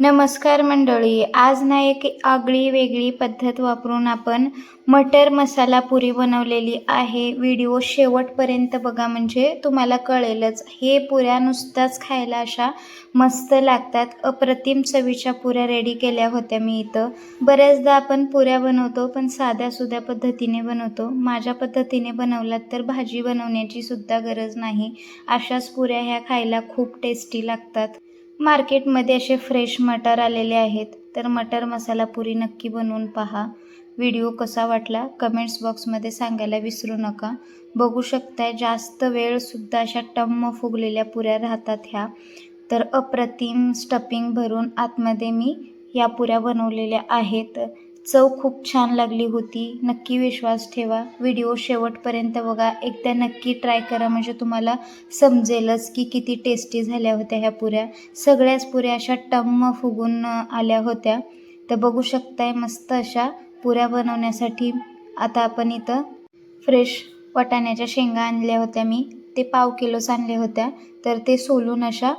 नमस्कार मंडळी आज ना एक आगळी वेगळी पद्धत वापरून आपण मटर मसाला पुरी बनवलेली आहे. व्हिडिओ शेवटपर्यंत बघा म्हणजे तुम्हाला कळेलच. हे पुऱ्या नुसत्याच खायला अशा मस्त लागतात. अप्रतिम चवीच्या पुऱ्या रेडी केल्या होत्या मी इथं. बऱ्याचदा आपण पुऱ्या बनवतो पण साध्या सुध्या पद्धतीने बनवतो. माझ्या पद्धतीने बनवलात तर भाजी बनवण्याची सुद्धा गरज नाही. अशाच पुऱ्या ह्या खायला खूप टेस्टी लागतात. मार्केटमध्ये असे फ्रेश मटर आलेले आहेत. तर मटर मसाला पुरी नक्की बनवून पहा. व्हिडिओ कसा वाटला? कमेंट्स बॉक्समध्ये सांगायला विसरू नका. बघू शकताय जास्त वेळसुद्धा अशा टम्म फुगलेल्या पुऱ्या राहतात ह्या. तर अप्रतिम स्टपिंग भरून आतमध्ये मी या पुऱ्या बनवलेल्या आहेत. चव खूप छान लागली होती. नक्की विश्वास ठेवा. व्हिडिओ शेवटपर्यंत बघा. एकदा नक्की ट्राय करा. म्हणजे तुम्हाला समजेलच की किती टेस्टी झाल्या होत्या ह्या पुऱ्या. सगळ्याच पुऱ्या अशा टम्म फुगून आल्या होत्या. तर बघू शकताय मस्त अशा पुऱ्या बनवण्यासाठी. आता आपण इथं फ्रेश वाटाण्याच्या शेंगा आणल्या होत्या मी. ते पाव किलोच आणल्या होत्या. तर ते सोलून अशा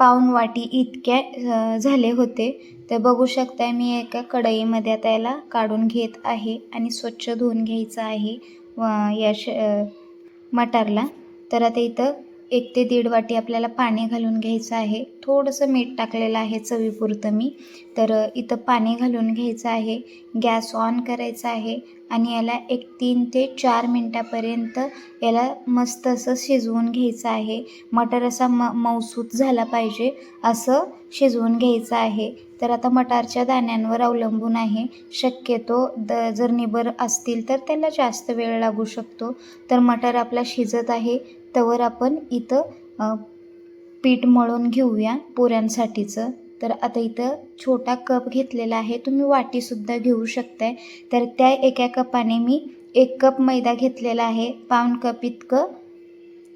अ, इतके वाटी इतक्या झाले होते. तर बघू शकताय मी एका कढईमध्ये आता याला काढून घेत आहे आणि स्वच्छ धुवून घ्यायचं आहे व या श मटारला. तर आता इथं एक ते दीड वाटी आपल्याला पाणी घालून घ्यायचं आहे. थोडंसं मीठ टाकलेलं आहे चवीपुरतं मी. तर इथं पाणी घालून घ्यायचं आहे. गॅस ऑन करायचा आहे आणि याला एक तीन ते चार मिनटापर्यंत याला मस्त असं शिजवून घ्यायचं आहे. मटर असा म मौसूत झाला पाहिजे असं शिजवून घ्यायचं आहे. तर आता मटारच्या दाण्यांवर अवलंबून आहे. शक्यतो द जर निबर असतील तर त्याला जास्त वेळ लागू शकतो. तर मटर आपला शिजत आहे. तवर आपण इथं पीठ मळून घेऊया पुऱ्यांसाठीचं. तर आता इथं छोटा कप घेतलेला आहे. तुम्ही वाटीसुद्धा घेऊ शकताय. तर त्या एका कपाने मी एक कप मैदा घेतलेला आहे. पाऊण कप इतकं.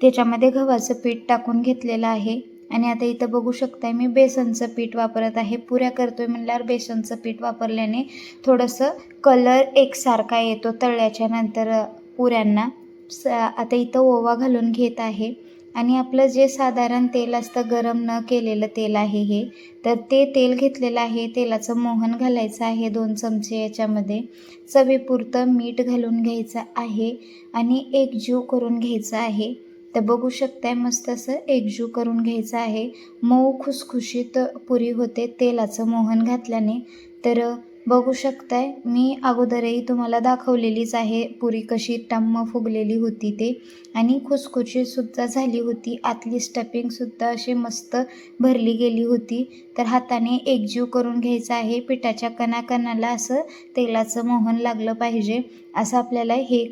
त्याच्यामध्ये गव्हाचं पीठ टाकून घेतलेलं आहे. आणि आता इथं बघू शकताय मी बेसनचं पीठ वापरत आहे. पुऱ्या करतोय म्हणल्यावर बेसनचं पीठ वापरल्याने थोडंसं कलर एकसारखा येतो तळल्याच्या नंतर पुऱ्यांना. स आता इथं ओवा घालून घेत आहे. आणि आपलं जे साधारण तेल असतं गरम न केलेलं तेल आहे हे तर ते तेल घेतलेलं आहे तेलाचं मोहन घालायचं आहे दोन चमचे याच्यामध्ये. चवीपुरतं मीठ घालून घ्यायचं आहे आणि एकजीव करून घ्यायचं आहे. तर बघू शकताय मस्त असं एकजीव करून घ्यायचं आहे. मऊ खुसखुशीत पुरी होते तेलाचं मोहन घातल्याने. तर बघू शकताय मी अगोदरही तुम्हाला दाखवलेलीच आहे पुरी कशी टम्म फुगलेली होती ते. आणि खुसखुशीतसुद्धा झाली होती आतली स्टफिंगसुद्धा अशी मस्त भरली गेली होती. तर हाताने एकजीव करून घ्यायचं आहे पिठाच्या कणाकणाला असं तेलाचं मोहन लागलं पाहिजे असं आपल्याला हे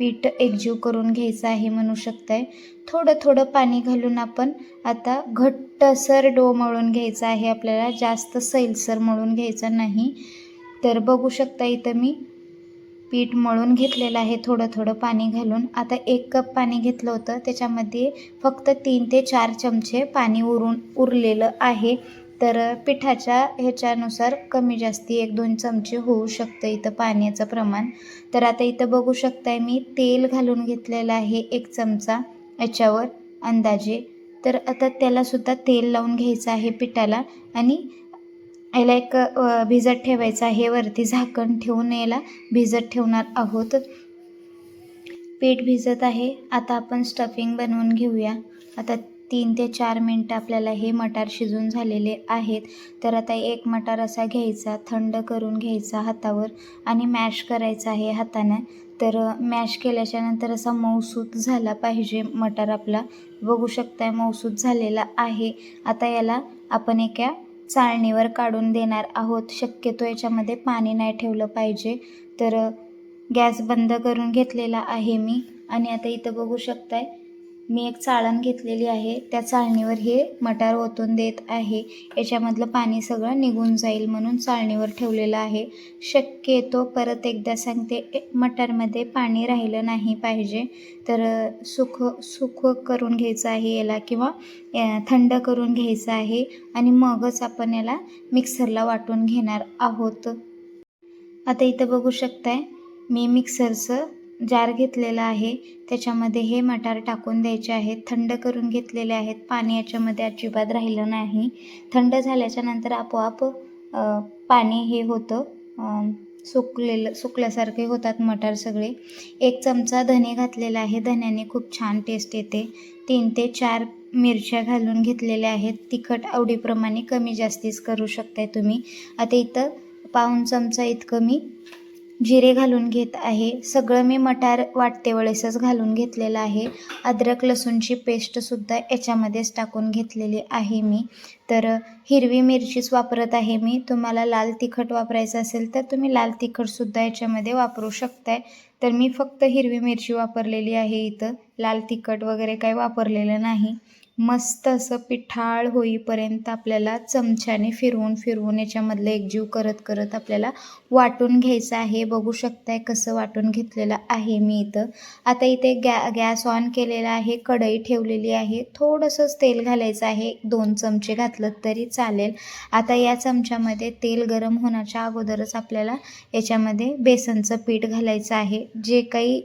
पीठ एकजीव करून घ्यायचं आहे म्हणू शकताय. थोडं थोडं पाणी घालून आपण आता घट्टसर डो मळून घ्यायचा आहे आपल्याला. जास्त सैलसर मळून घ्यायचा नाही. तर बघू शकता इथं मी पीठ मळून घेतलेलं आहे. थोडं थोडं पाणी घालून. आता एक कप पाणी घेतलं होतं. त्याच्यामध्ये फक्त तीन ते चार चमचे पाणी उरून उरलेलं आहे. तर पिठाच्या ह्याच्यानुसार कमी जास्ती एक दोन चमचे होऊ शकतं इथं पाण्याचं प्रमाण. तर आता इथं बघू शकताय मी तेल घालून घेतलेलं आहे एक चमचा याच्यावर अंदाजे. तर आता त्यालासुद्धा तेल लावून घ्यायचं आहे पिठाला आणि याला एक भिजत ठेवायचं आहे. वरती झाकण ठेवून याला भिजत ठेवणार आहोत. पीठ भिजत आहे. आता आपण स्टफिंग बनवून घेऊया. आता तीन ते चार मिनटं आपल्याला हे मटार शिजून झालेले आहेत. तर आता एक मटार असा घ्यायचा थंड करून घ्यायचा हातावर आणि मॅश करायचा आहे हाताने. तर मॅश केल्याच्यानंतर असा मऊसूत झाला पाहिजे मटार आपला. बघू शकताय मऊसूत झालेला आहे. आता याला आपण एका चाळणीवर काढून देणार आहोत. शक्यतो याच्यामध्ये पाणी नाही ठेवलं पाहिजे. तर गॅस बंद करून घेतलेला आहे मी. आणि आता इथं बघू शकताय मी एक चाळण घेतलेली आहे. त्या चाळणीवर हे मटार ओतून देत आहे. याच्यामधलं पाणी सगळं निघून जाईल म्हणून चाळणीवर ठेवलेलं आहे. शक्यतो परत एकदा सांगते ए- मटारमध्ये पाणी राहिलं नाही पाहिजे. तर सुख सुख करून घ्यायचं आहे याला किंवा थंड करून घ्यायचं आहे आणि मगच आपण याला मिक्सरला वाटून घेणार आहोत. आता इथं बघू शकताय मी मिक्सरचं जार घेतलेला आहे. त्याच्यामध्ये हे मटार टाकून द्यायचे आहेत. थंड करून घेतलेले आहेत. पाणी याच्यामध्ये अजिबात राहिलं नाही. थंड झाल्याच्यानंतर आपोआप पाणी हे होतं. सुकलेलं सुकल्यासारखे होतात मटार सगळे. एक चमचा धने घातलेला आहे. धन्याने खूप छान टेस्ट येते. तीन ते चार मिरच्या घालून घेतलेल्या आहेत. तिखट आवडीप्रमाणे कमी जास्तीच करू शकताय तुम्ही. आता इथं पाऊण चमचा इतकं मी जिरे घालून घेत आहे. सगळं मी मटार वाटते वेळेसच घालून घेतलेलं आहे. अद्रक लसूणची पेस्टसुद्धा याच्यामध्येच टाकून घेतलेली आहे मी. तर हिरवी मिरचीच वापरत आहे मी. तुम्हाला लाल तिखट वापरायचं असेल तर तुम्ही लाल तिखटसुद्धा याच्यामध्ये वापरू शकताय. तर मी फक्त हिरवी मिरची वापरलेली आहे इथं. लाल तिखट वगैरे काही वापरलेलं नाही. मस्त असं पिठाळ होईपर्यंत आपल्याला चमच्याने फिरवून फिरवून याच्यामधलं एकजीव करत करत आपल्याला वाटून घ्यायचं आहे. बघू शकताय कसं वाटून घेतलेलं आहे मी इथं. आता इथे गॅ गॅस ऑन केलेला आहे कढई ठेवलेली आहे. थोडंसंच तेल घालायचं आहे. दोन चमचे घातलं तरी चालेल. आता या चमच्यामध्ये तेल गरम होण्याच्या अगोदरच आपल्याला याच्यामध्ये बेसनचं पीठ घालायचं आहे. जे काही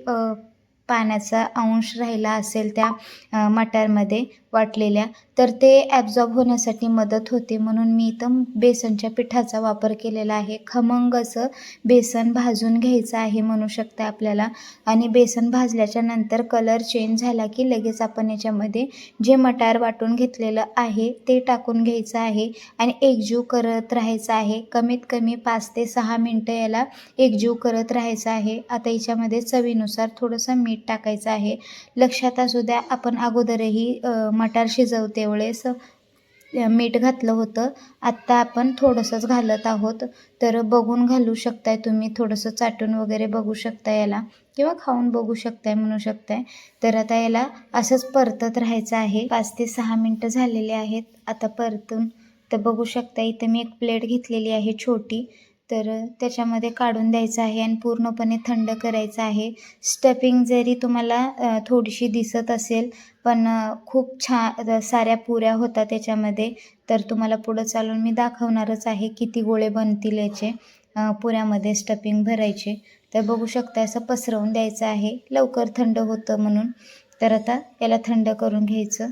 पाण्याचा अंश राहिला असेल त्या मटारमध्ये वाटलेल्या तर ते ॲब्झॉर्ब होण्यासाठी मदत होते म्हणून मी इथं बेसनच्या पिठाचा वापर केलेला आहे. खमंग असं बेसन भाजून घ्यायचं आहे म्हणू शकता आपल्याला. आणि बेसन भाजल्याच्या नंतर कलर चेंज झाला की लगेच आपण याच्यामध्ये जे मटार वाटून घेतलेलं आहे ते टाकून घ्यायचं आहे. आणि एकजीव करत राहायचं आहे. कमीत कमी पाच ते सहा मिनटं याला एकजीव करत राहायचं आहे. आता याच्यामध्ये चवीनुसार थोडंसं मीठ टाकायचं आहे. लक्षात असू द्या आपण अगोदरही मटार शिजवते त्यावेळेस मीठ घातलं होतं. आत्ता आपण थोडंसंच घालत आहोत. तर बघून घालू शकताय तुम्ही थोडंसं चाटून वगैरे बघू शकता याला. किंवा खाऊन बघू शकताय म्हणू शकताय. तर आता याला असंच परतत राहायचं आहे. पाच ते सहा मिनटं झालेले आहेत. आता परतून तर बघू शकता इथं मी एक प्लेट घेतलेली आहे छोटी. तर त्याच्यामध्ये काढून द्यायचं आहे आणि पूर्णपणे थंड करायचं आहे. स्टफिंग जरी तुम्हाला थोडीशी दिसत असेल पण खूप छान साऱ्या पुऱ्या होता त्याच्यामध्ये तर तुम्हाला पुढं चालून मी दाखवणारच आहे किती गोळे बनतील याचे पुऱ्यामध्ये स्टफिंग भरायचे. तर बघू शकता असं पसरवून द्यायचं आहे. लवकर थंड होतं म्हणून. तर आता याला थंड करून घ्यायचं.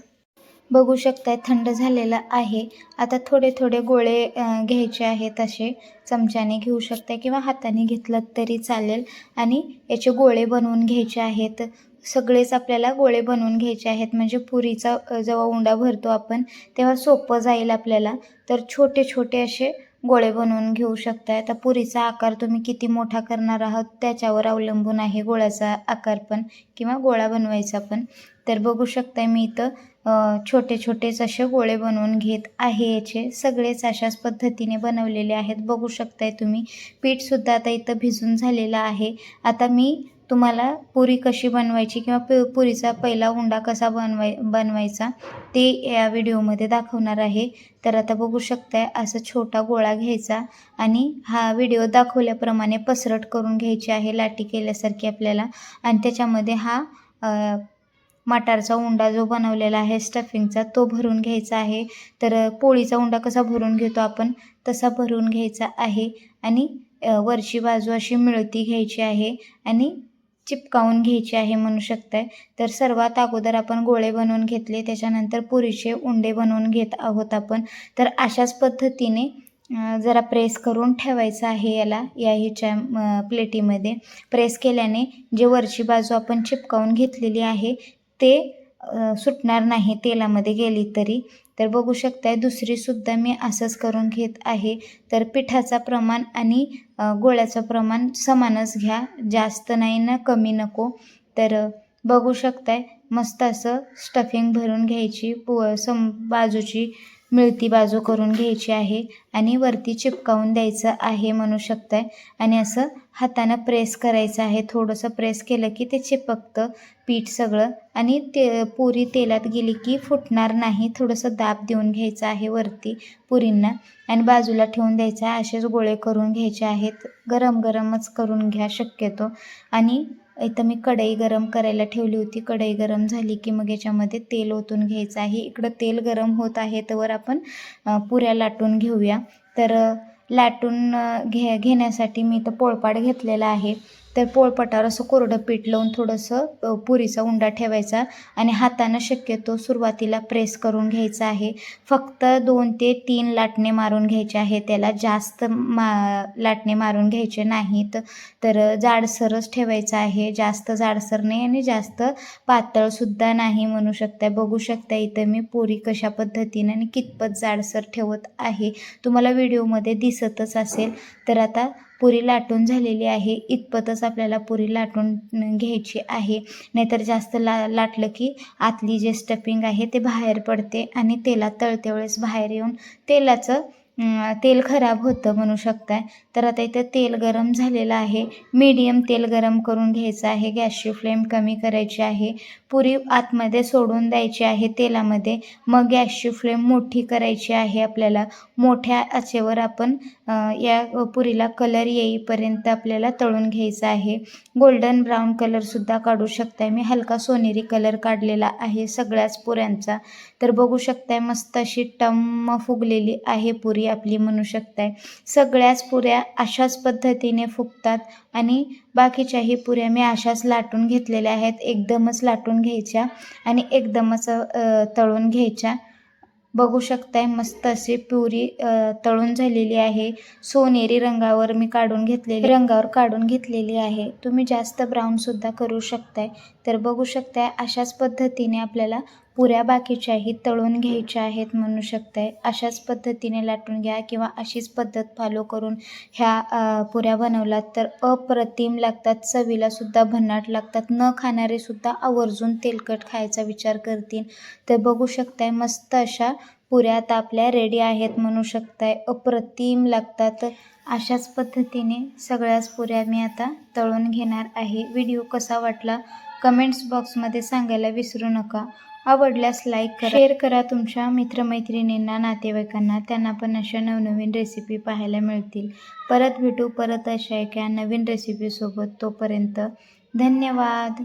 बघू शकताय थंड झालेलं आहे. आता थोडे थोडे गोळे घ्यायचे आहेत असे. चमच्याने घेऊ शकताय किंवा हाताने घेतलं तरी चालेल. आणि याचे गोळे बनवून घ्यायचे आहेत. सगळेच आपल्याला गोळे बनवून घ्यायचे आहेत. म्हणजे पुरीचा जेव्हा उंडा भरतो आपण तेव्हा सोपं जाईल आपल्याला. तर छोटे छोटे असे गोळे बनवून घेऊ शकताय. आता पुरीचा आकार तुम्ही किती मोठा करणार आहात त्याच्यावर अवलंबून आहे गोळ्याचा आकार पण किंवा गोळा बनवायचा पण. तर बघू शकताय मी इथं छोटे छोटेच असे गोळे बनवून घेत आहे याचे. सगळेच अशाच पद्धतीने बनवलेले आहेत. बघू शकताय तुम्ही. पीठसुद्धा आता इथं भिजून झालेलं आहे. आता मी तुम्हाला पुरी कशी बनवायची किंवा पु पुरीचा पहिला उंडा कसा बनवाय बनवायचा ते या व्हिडिओमध्ये दाखवणार आहे. तर आता बघू शकताय असं छोटा गोळा घ्यायचा आणि हा व्हिडिओ दाखवल्याप्रमाणे पसरट करून घ्यायची आहे. लाटी केल्यासारखी आपल्याला. आणि त्याच्यामध्ये हा मटारचा उंडा जो बनवलेला आहे स्टफिंगचा तो भरून घ्यायचा आहे. तर पोळीचा उंडा कसा भरून घेतो आपण? तसा भरून घ्यायचा आहे आणि वरची बाजू अशी मिळती घ्यायची आहे आणि चिपकावून घ्यायची आहे म्हणू शकताय. तर सर्वात अगोदर आपण गोळे बनवून घेतले त्याच्यानंतर पुरीचे उंडे बनवून घेत आहोत आपण. तर अशाच पद्धतीने जरा प्रेस करून ठेवायचं आहे याला या ह्याच्या प्लेटीमध्ये. प्रेस केल्याने जे वरची बाजू आपण चिपकावून घेतलेली आहे ते सुटणार नाही तेलामध्ये गेली तरी. तर बघू शकताय दुसरीसुद्धा मी असंच करून घेत आहे. तर पिठाचं प्रमाण आणि गोळ्याचं प्रमाण समानच घ्या. जास्त नाही ना कमी नको. तर बघू शकताय मस्त असं स्टफिंग भरून घ्यायची पु सम बाजूची मिळती बाजू करून घ्यायची आहे आणि वरती चिपकावून द्यायचं आहे म्हणू शकताय. आणि असं हातानं प्रेस करायचं आहे. थोडंसं प्रेस केलं की ते चिपकतं पीठ सगळं. आणि ते पुरी तेलात गेली की फुटणार नाही. थोडंसं दाब देऊन घ्यायचं आहे वरती पुरींना. आणि बाजूला ठेवून द्यायचं आहे. असेच गोळे करून घ्यायचे आहेत. गरम गरमच करून घ्या शक्यतो. आणि इथं मी कढई गरम करायला ठेवली होती. कढई गरम झाली की मग याच्यामध्ये तेल ओतून घ्यायचं आहे. इकडं तेल गरम होत आहे तर आपण पुऱ्या लाटून घेऊया. तर लाटून घे घेण्यासाठी मी इथं पोळपाट घेतलेला आहे. तर पोळपाटावर असं कोरडं पीठ लावून थोडंसं पुरीचा उंडा ठेवायचा आणि हातानं शक्यतो सुरुवातीला प्रेस करून घ्यायचा आहे. फक्त दोन ते तीन लाटणे मारून घ्यायचे आहे. त्याला जास्त मा लाटणे मारून घ्यायचे नाहीत. तर जाडसरच ठेवायचं आहे. जास्त जाडसर नाही आणि जास्त पातळसुद्धा नाही म्हणू शकता बघू शकता इथं मी पुरी कशा पद्धतीने आणि कितपत जाडसर ठेवत आहे. तुम्हाला व्हिडिओमध्ये दिसतच असेल. तर आता पुरी लाटून झालेली आहे. इतपतच आपल्याला पुरी लाटून घ्यायची आहे. नाहीतर जास्त ला लाटलं की आतली जे स्टफिंग आहे ते बाहेर पडते आणि तेलात तळते वेळेस बाहेर येऊन तेलाचं तेल खराब होतं म्हणू शकताय. तर आता इथं तेल गरम झालेलं आहे. मीडियम तेल गरम करून घ्यायचं आहे. गॅसची फ्लेम कमी करायची आहे. पुरी आतमध्ये सोडून द्यायची आहे तेलामध्ये. मग गॅसची फ्लेम मोठी करायची आहे आपल्याला. मोठ्या आचेवर आपण या पुरीला कलर येईपर्यंत आपल्याला तळून घ्यायचं आहे. गोल्डन ब्राऊन कलरसुद्धा काढू शकताय. मी हलका सोनेरी कलर काढलेला आहे सगळ्याच पुऱ्यांचा. तर बघू शकताय मस्त अशी टम्म फुगलेली आहे पुरी आपली म्हणू शकताय. सगळ्याच पुऱ्या अशाच पद्धतीने फुगतात आणि बाकीच्याही पुऱ्या मी अशाच लाटून घेतलेल्या आहेत. एकदमच लाटून घ्यायच्या आणि एकदमच तळून घ्यायच्या. बघू शकताय मस्त अशी पुरी तळून झालेली आहे. सोनेरी रंगावर मी काढून घेतलेली रंगावर काढून घेतलेली आहे. तुम्ही जास्त ब्राऊनसुद्धा करू शकताय. तर बघू शकताय अशाच पद्धतीने आपल्याला पुऱ्या बाकीच्याही तळून घ्यायच्या आहेत म्हणू शकताय. अशाच पद्धतीने लाटून घ्या किंवा अशीच पद्धत फॉलो करून ह्या पुऱ्या बनवलात तर अप्रतिम लागतात. चवीलासुद्धा भन्नाट लागतात. न खाणारे सुद्धा आवर्जून तेलकट खायचा विचार करतील. तर बघू शकताय मस्त अशा पुऱ्या आता आपल्या रेडी आहेत म्हणू शकताय. अप्रतिम लागतात. अशाच पद्धतीने सगळ्याच पुऱ्या मी आता तळून घेणार आहे. व्हिडिओ कसा वाटला? कमेंट्स बॉक्समध्ये सांगायला विसरू नका. आवडल्यास लाईक करा. शेअर करा तुमच्या मित्रमैत्रिणींना नातेवाईकांना. त्यांना पण अशा नवनवीन रेसिपी पाहायला मिळतील. परत भेटू परत अशा एका नवीन रेसिपीसोबत तोपर्यंत धन्यवाद.